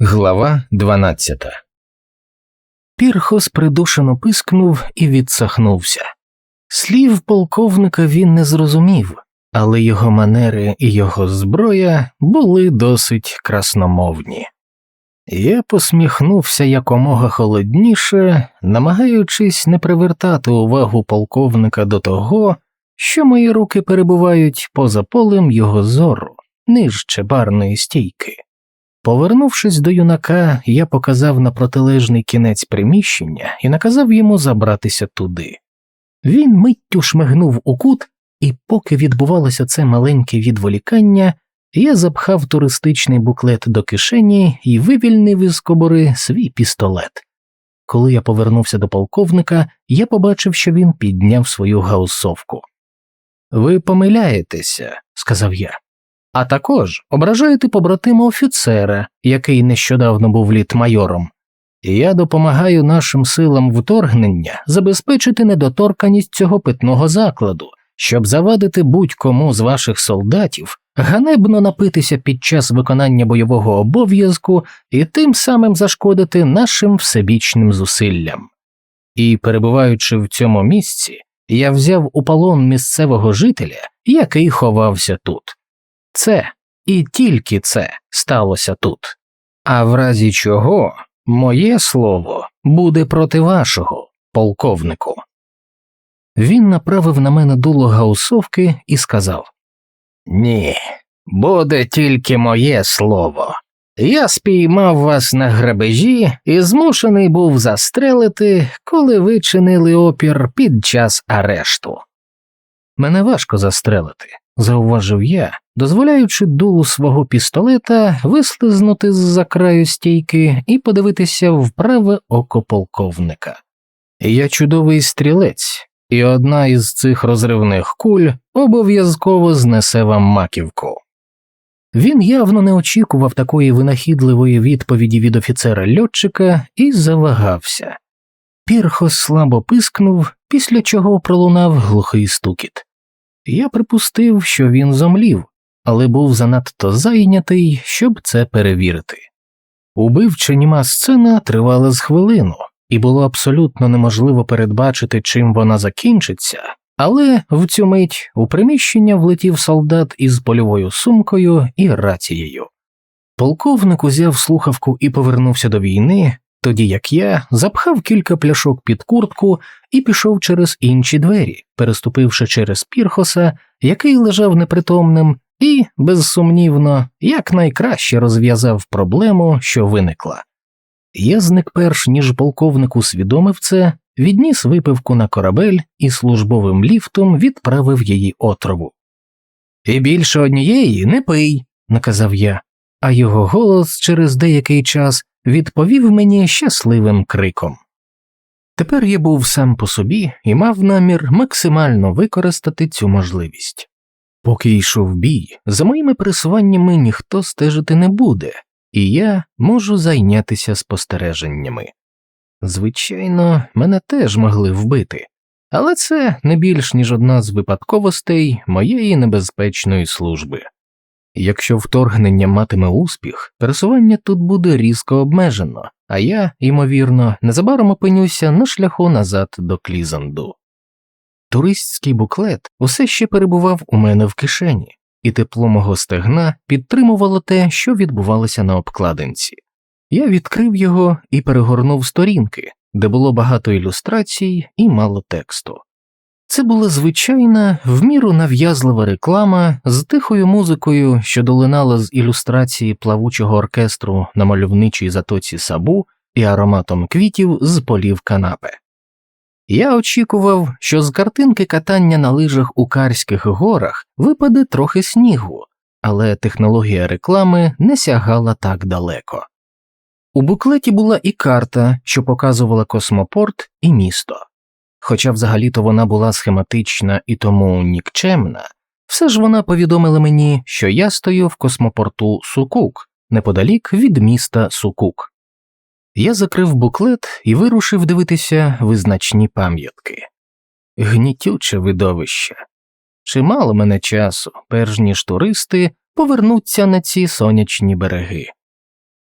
Глава 12 Пірхос придушено пискнув і відсахнувся. Слів полковника він не зрозумів, але його манери і його зброя були досить красномовні. Я посміхнувся якомога холодніше, намагаючись не привертати увагу полковника до того, що мої руки перебувають поза полем його зору, нижче барної стійки. Повернувшись до юнака, я показав на протилежний кінець приміщення і наказав йому забратися туди. Він миттю шмигнув у кут, і поки відбувалося це маленьке відволікання, я запхав туристичний буклет до кишені і вивільнив із кобури свій пістолет. Коли я повернувся до полковника, я побачив, що він підняв свою гаусовку. Ви помиляєтеся, сказав я а також ображаєте побратима офіцера, який нещодавно був літмайором. Я допомагаю нашим силам вторгнення забезпечити недоторканість цього питного закладу, щоб завадити будь-кому з ваших солдатів ганебно напитися під час виконання бойового обов'язку і тим самим зашкодити нашим всебічним зусиллям. І, перебуваючи в цьому місці, я взяв у полон місцевого жителя, який ховався тут. Це і тільки це сталося тут. А в разі чого моє слово буде проти вашого, полковнику. Він направив на мене дуло гаусовки і сказав Ні, буде тільки моє слово. Я спіймав вас на грабежі і змушений був застрелити, коли ви чинили опір під час арешту. Мене важко застрелити, зауважив я, дозволяючи дулу свого пістолета вислизнути з за краю стійки і подивитися в праве око полковника. Я чудовий стрілець, і одна із цих розривних куль обов'язково знесе вам маківку. Він явно не очікував такої винахідливої відповіді від офіцера льотчика і завагався. Пірхос слабо пискнув, після чого пролунав глухий стукіт. Я припустив, що він зомлів, але був занадто зайнятий, щоб це перевірити. Убивча німа сцена тривала з хвилину, і було абсолютно неможливо передбачити, чим вона закінчиться, але в цю мить у приміщення влетів солдат із польовою сумкою і рацією. Полковник узяв слухавку і повернувся до війни, тоді як я запхав кілька пляшок під куртку і пішов через інші двері, переступивши через пірхоса, який лежав непритомним, і, безсумнівно, якнайкраще розв'язав проблему, що виникла. Я зник перш ніж полковник усвідомив це, відніс випивку на корабель і службовим ліфтом відправив її отрову. І більше однієї не пий, наказав я, а його голос через деякий час відповів мені щасливим криком. Тепер я був сам по собі і мав намір максимально використати цю можливість. Поки йшов бій, за моїми пересуваннями ніхто стежити не буде, і я можу зайнятися спостереженнями. Звичайно, мене теж могли вбити, але це не більш ніж одна з випадковостей моєї небезпечної служби. Якщо вторгнення матиме успіх, пересування тут буде різко обмежено, а я, ймовірно, незабаром опинюся на шляху назад до Клізанду. Туристський буклет усе ще перебував у мене в кишені, і тепло мого стегна підтримувало те, що відбувалося на обкладинці. Я відкрив його і перегорнув сторінки, де було багато ілюстрацій і мало тексту. Це була звичайна, в міру нав'язлива реклама з тихою музикою, що долинала з ілюстрації плавучого оркестру на мальовничій затоці сабу і ароматом квітів з полів канапе. Я очікував, що з картинки катання на лижах у Карських горах випаде трохи снігу, але технологія реклами не сягала так далеко. У буклеті була і карта, що показувала космопорт і місто. Хоча взагалі-то вона була схематична і тому нікчемна, все ж вона повідомила мені, що я стою в космопорту Сукук неподалік від міста Сукук. Я закрив буклет і вирушив дивитися визначні пам'ятки. Гнітюче видовище. Чимало мене часу, перш ніж туристи повернуться на ці сонячні береги.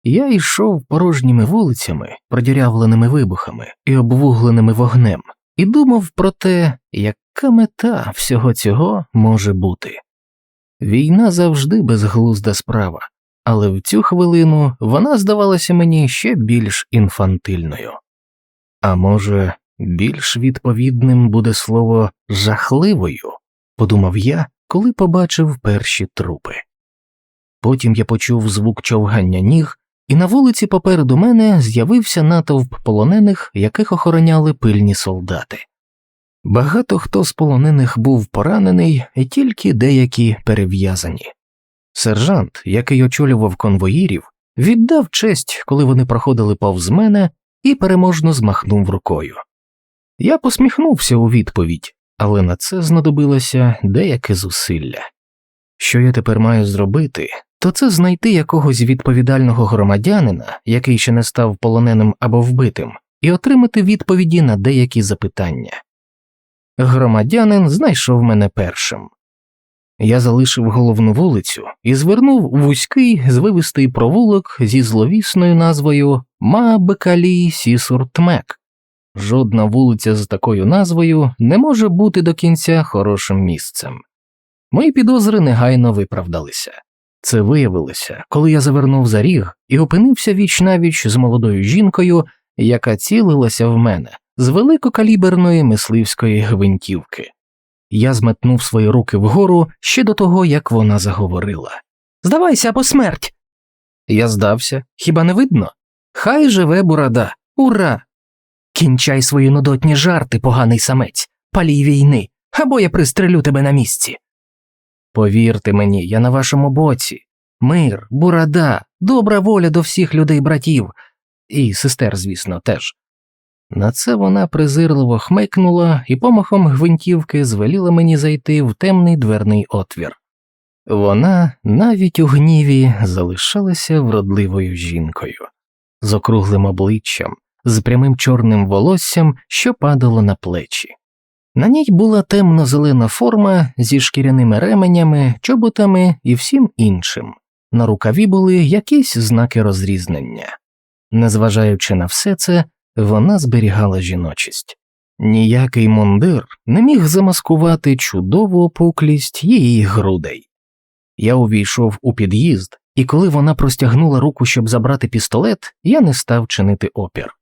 Я йшов порожніми вулицями, продірявленими вибухами і обвугленими вогнем, і думав про те, яка мета всього цього може бути. Війна завжди безглузда справа, але в цю хвилину вона здавалася мені ще більш інфантильною. А може, більш відповідним буде слово жахливою, подумав я, коли побачив перші трупи. Потім я почув звук човгання ніг, і на вулиці попереду мене з'явився натовп полонених, яких охороняли пильні солдати. Багато хто з полонених був поранений, і тільки деякі перев'язані. Сержант, який очолював конвоїрів, віддав честь, коли вони проходили повз мене, і переможно змахнув рукою. Я посміхнувся у відповідь, але на це знадобилося деяке зусилля. Що я тепер маю зробити, то це знайти якогось відповідального громадянина, який ще не став полоненим або вбитим, і отримати відповіді на деякі запитання. Громадянин знайшов мене першим. Я залишив головну вулицю і звернув вузький звивистий провулок зі зловісною назвою Маабекалі Сісуртмек. Жодна вулиця з такою назвою не може бути до кінця хорошим місцем. Мої підозри негайно виправдалися. Це виявилося, коли я завернув за ріг і опинився віч навіч з молодою жінкою, яка цілилася в мене з великокаліберної мисливської гвинтівки. Я зметнув свої руки вгору ще до того, як вона заговорила. Здавайся або смерть. Я здався, хіба не видно? Хай живе бурада, ура! Кінчай свої нудотні жарти, поганий самець, палій війни, або я пристрелю тебе на місці. Повірте мені, я на вашому боці. Мир, бурада, добра воля до всіх людей братів, і сестер, звісно, теж. На це вона презирливо хмикнула і помахом гвинтівки звеліла мені зайти в темний дверний отвір. Вона навіть у гніві залишалася вродливою жінкою, з округлим обличчям, з прямим чорним волоссям, що падало на плечі. На ній була темно зелена форма зі шкіряними ременями, чоботами і всім іншим. На рукаві були якісь знаки розрізнення. Незважаючи на все це, вона зберігала жіночість. Ніякий мундир не міг замаскувати чудову опуклість її грудей. Я увійшов у під'їзд, і коли вона простягнула руку, щоб забрати пістолет, я не став чинити опір.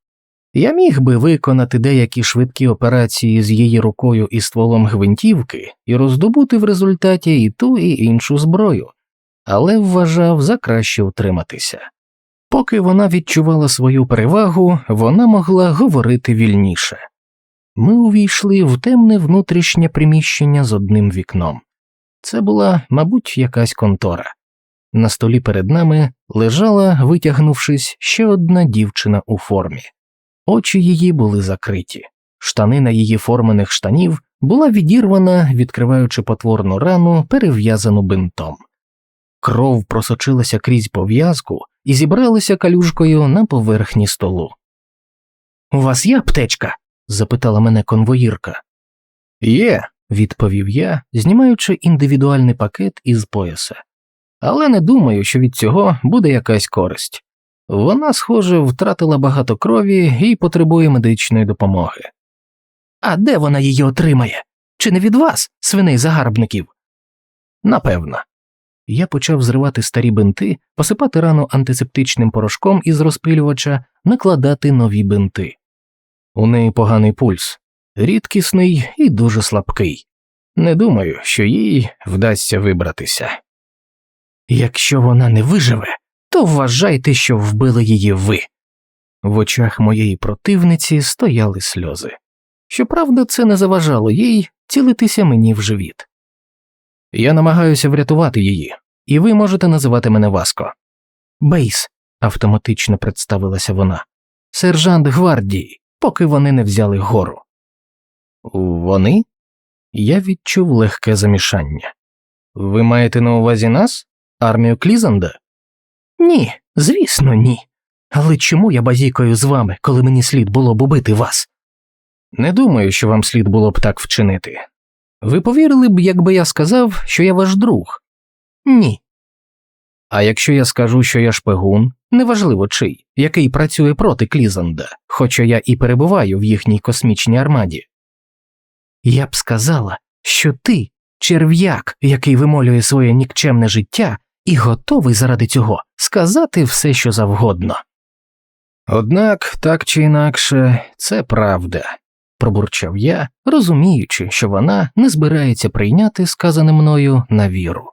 Я міг би виконати деякі швидкі операції з її рукою і стволом гвинтівки і роздобути в результаті і ту, і іншу зброю, але вважав за краще утриматися. Поки вона відчувала свою перевагу, вона могла говорити вільніше. Ми увійшли в темне внутрішнє приміщення з одним вікном. Це була, мабуть, якась контора. На столі перед нами лежала, витягнувшись, ще одна дівчина у формі. Очі її були закриті, штанина її формених штанів була відірвана, відкриваючи потворну рану, перев'язану бинтом. Кров просочилася крізь пов'язку і зібралася калюжкою на поверхні столу. У вас є аптечка? запитала мене конвоїрка. Є, відповів я, знімаючи індивідуальний пакет із пояса, але не думаю, що від цього буде якась користь. Вона, схоже, втратила багато крові і потребує медичної допомоги. А де вона її отримає? Чи не від вас, свиней загарбників? Напевно. Я почав зривати старі бинти, посипати рану антисептичним порошком із розпилювача, накладати нові бинти. У неї поганий пульс, рідкісний і дуже слабкий. Не думаю, що їй вдасться вибратися. Якщо вона не виживе, вважайте, що вбили її ви. В очах моєї противниці стояли сльози. Щоправда, це не заважало їй цілитися мені в живіт. Я намагаюся врятувати її, і ви можете називати мене Васко. Бейс, автоматично представилася вона, сержант гвардії, поки вони не взяли гору. Вони? Я відчув легке замішання. Ви маєте на увазі нас, армію Клізанда? Ні, звісно, ні. Але чому я базікою з вами, коли мені слід було б убити вас? Не думаю, що вам слід було б так вчинити. Ви повірили б, якби я сказав, що я ваш друг? Ні. А якщо я скажу, що я шпигун, неважливо чий, який працює проти Клізанда, хоча я і перебуваю в їхній космічній армаді. Я б сказала, що ти черв'як, який вимолює своє нікчемне життя, і готовий заради цього сказати все, що завгодно. Однак, так чи інакше, це правда, пробурчав я, розуміючи, що вона не збирається прийняти сказане мною на віру.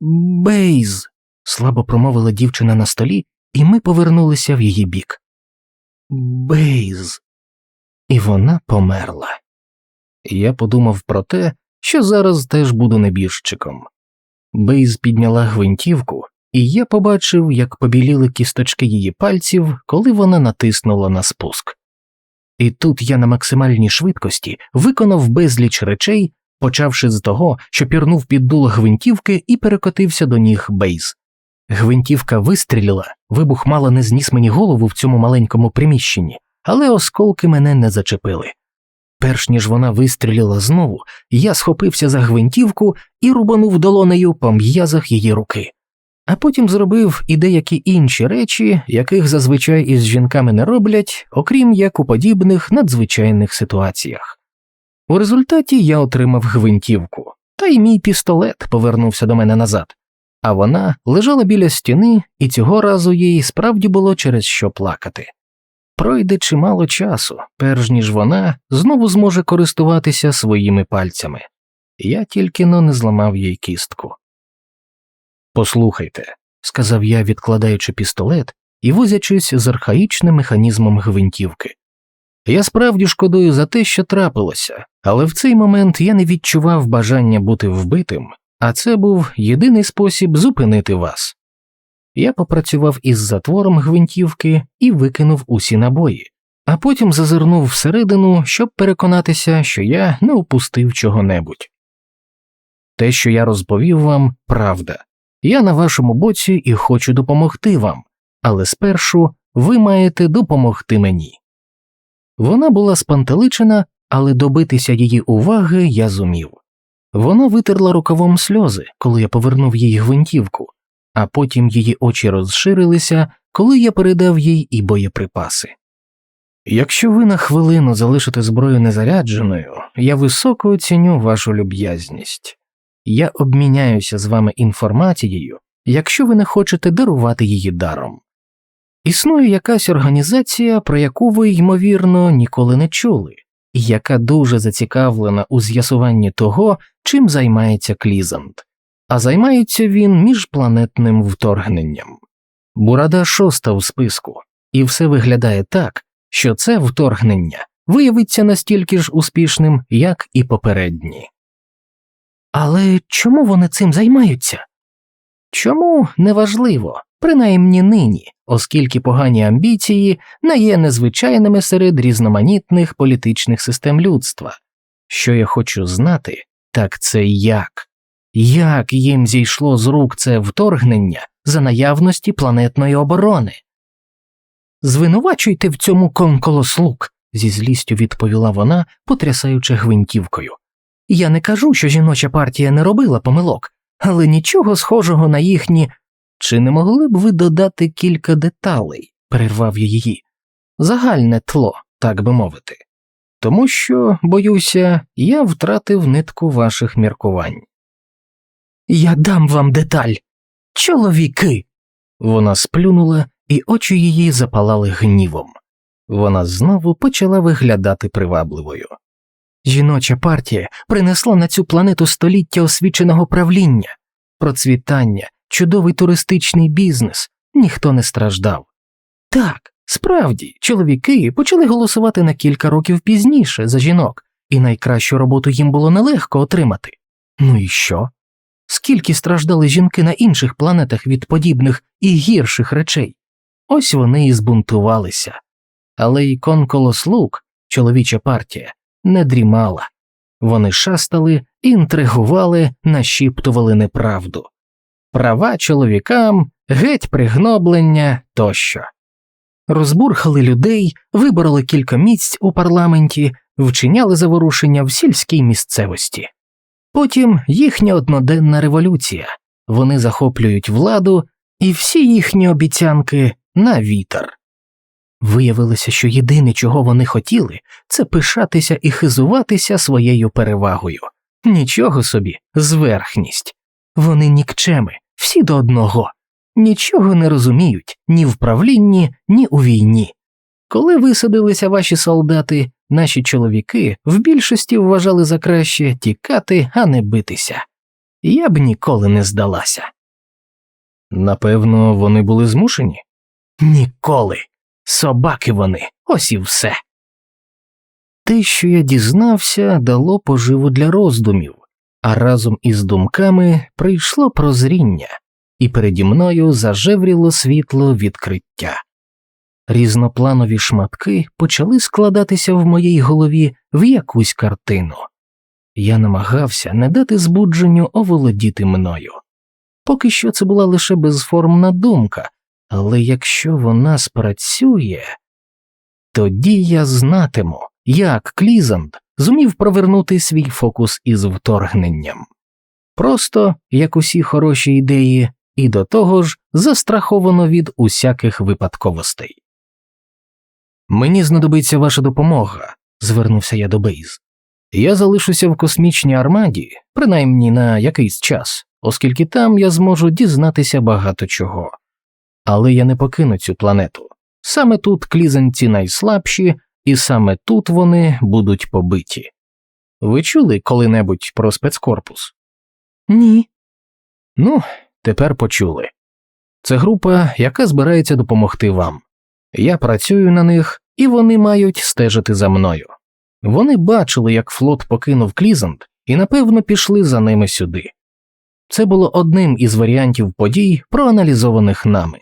Бейз, слабо промовила дівчина на столі, і ми повернулися в її бік. Бейз. І вона померла. Я подумав про те, що зараз теж буду небіжчиком. Бейз підняла гвинтівку, і я побачив, як побіліли кісточки її пальців, коли вона натиснула на спуск. І тут я на максимальній швидкості виконав безліч речей, почавши з того, що пірнув під дуло гвинтівки і перекотився до ніг Бейз. Гвинтівка вистрілила, вибух мало не зніс мені голову в цьому маленькому приміщенні, але осколки мене не зачепили. Перш ніж вона вистрілила знову, я схопився за гвинтівку і рубанув долонею по м'язах її руки, а потім зробив і деякі інші речі, яких зазвичай із жінками не роблять, окрім як у подібних надзвичайних ситуаціях. У результаті я отримав гвинтівку, та й мій пістолет повернувся до мене назад, а вона лежала біля стіни, і цього разу їй справді було через що плакати. Пройде чимало часу, перш ніж вона знову зможе користуватися своїми пальцями. Я тільки но не зламав їй кістку. Послухайте, сказав я, відкладаючи пістолет і возячись з архаїчним механізмом гвинтівки. Я справді шкодую за те, що трапилося, але в цей момент я не відчував бажання бути вбитим, а це був єдиний спосіб зупинити вас. Я попрацював із затвором гвинтівки і викинув усі набої, а потім зазирнув всередину, щоб переконатися, що я не упустив чого-небудь. Те, що я розповів вам, правда. Я на вашому боці і хочу допомогти вам, але спершу ви маєте допомогти мені. Вона була спантеличена, але добитися її уваги я зумів. Вона витерла рукавом сльози, коли я повернув їй гвинтівку, а потім її очі розширилися, коли я передав їй і боєприпаси. Якщо ви на хвилину залишите зброю незарядженою, я високо оціню вашу люб'язність. Я обміняюся з вами інформацією, якщо ви не хочете дарувати її даром. Існує якась організація, про яку ви, ймовірно, ніколи не чули, і яка дуже зацікавлена у з'ясуванні того, чим займається Клізант, а займається він міжпланетним вторгненням. Бурада шоста в списку, і все виглядає так, що це вторгнення виявиться настільки ж успішним, як і попередні. Але чому вони цим займаються? Чому неважливо, принаймні нині, оскільки погані амбіції не є незвичайними серед різноманітних політичних систем людства. Що я хочу знати, так це як, як їм зійшло з рук це вторгнення за наявності планетної оборони. Звинувачуйте в цьому конколослуг, зі злістю відповіла вона, потрясаючи гвинтівкою. Я не кажу, що жіноча партія не робила помилок, але нічого схожого на їхні. Чи не могли б ви додати кілька деталей? перервав її, загальне тло, так би мовити, тому що, боюся, я втратив нитку ваших міркувань. Я дам вам деталь. Чоловіки. Вона сплюнула, і очі її запалали гнівом. Вона знову почала виглядати привабливою. Жіноча партія принесла на цю планету століття освіченого правління, процвітання, чудовий туристичний бізнес, ніхто не страждав. Так, справді, чоловіки почали голосувати на кілька років пізніше за жінок, і найкращу роботу їм було нелегко отримати. Ну і що? Скільки страждали жінки на інших планетах від подібних і гірших речей? Ось вони і збунтувалися. Але й конколослуг, чоловіча партія, не дрімала. Вони шастали, інтригували, нашіптували неправду. Права чоловікам, геть пригноблення тощо. Розбурхали людей, вибороли кілька місць у парламенті, вчиняли заворушення в сільській місцевості. Потім їхня одноденна революція, вони захоплюють владу, і всі їхні обіцянки на вітер. Виявилося, що єдине, чого вони хотіли, це пишатися і хизуватися своєю перевагою. Нічого собі, зверхність. Вони нікчеми, всі до одного, нічого не розуміють ні в правлінні, ні у війні. Коли висадилися ваші солдати, наші чоловіки в більшості вважали за краще тікати, а не битися. Я б ніколи не здалася. Напевно, вони були змушені? Ніколи. Собаки вони, ось і все. Те, що я дізнався, дало поживу для роздумів, а разом із думками прийшло прозріння, і переді мною зажевріло світло відкриття. Різнопланові шматки почали складатися в моїй голові в якусь картину. Я намагався не дати збудженню оволодіти мною. Поки що це була лише безформна думка, але якщо вона спрацює, тоді я знатиму, як Клізанд зумів провернути свій фокус із вторгненням. Просто, як усі хороші ідеї, і до того ж застраховано від усяких випадковостей. Мені знадобиться ваша допомога, звернувся я до Бейз. Я залишуся в космічній армаді, принаймні на якийсь час, оскільки там я зможу дізнатися багато чого. Але я не покину цю планету. Саме тут клізанці найслабші, і саме тут вони будуть побиті. Ви чули коли-небудь про спецкорпус? Ні. Ну, тепер почули. Це група, яка збирається допомогти вам. Я працюю на них, і вони мають стежити за мною. Вони бачили, як флот покинув Клізанд, і напевно пішли за ними сюди. Це було одним із варіантів подій, проаналізованих нами.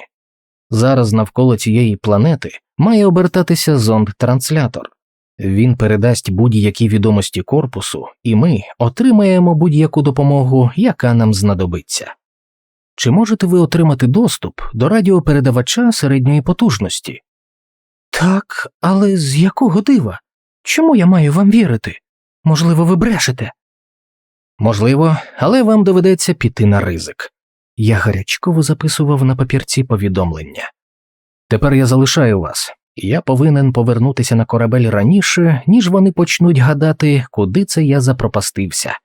Зараз навколо цієї планети має обертатися зонд-транслятор. Він передасть будь-які відомості корпусу, і ми отримаємо будь-яку допомогу, яка нам знадобиться. Чи можете ви отримати доступ до радіопередавача середньої потужності? Так, але з якого дива? Чому я маю вам вірити? Можливо, ви брешете? Можливо, але вам доведеться піти на ризик. Я гарячково записував на папірці повідомлення. Тепер я залишаю вас, я повинен повернутися на корабель раніше, ніж вони почнуть гадати, куди це я запропастився.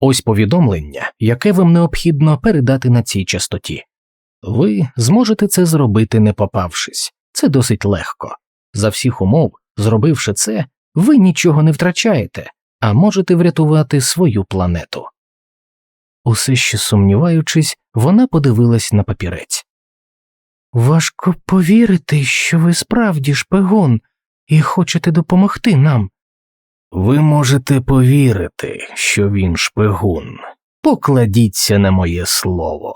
Ось повідомлення, яке вам необхідно передати на цій частоті. Ви зможете це зробити, не попавшись, це досить легко. За всіх умов, зробивши це, ви нічого не втрачаєте, а можете врятувати свою планету. Усе ще сумніваючись, вона подивилась на папірець. Важко повірити, що ви справді шпигун і хочете допомогти нам. Ви можете повірити, що він шпигун. Покладіться на моє слово.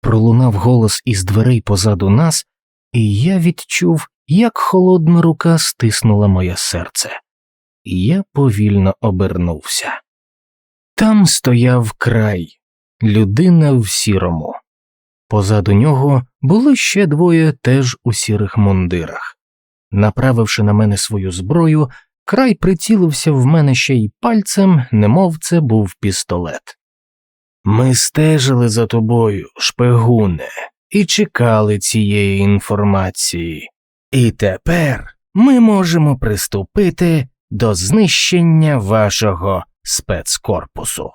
Пролунав голос із дверей позаду нас, і я відчув, як холодна рука стиснула моє серце. Я повільно обернувся. Там стояв край, людина в сірому. Позаду нього були ще двоє теж у сірих мундирах. Направивши на мене свою зброю, край прицілився в мене ще й пальцем, немов це був пістолет. Ми стежили за тобою, шпигуне, і чекали цієї інформації. І тепер ми можемо приступити до знищення вашого спецкорпусу.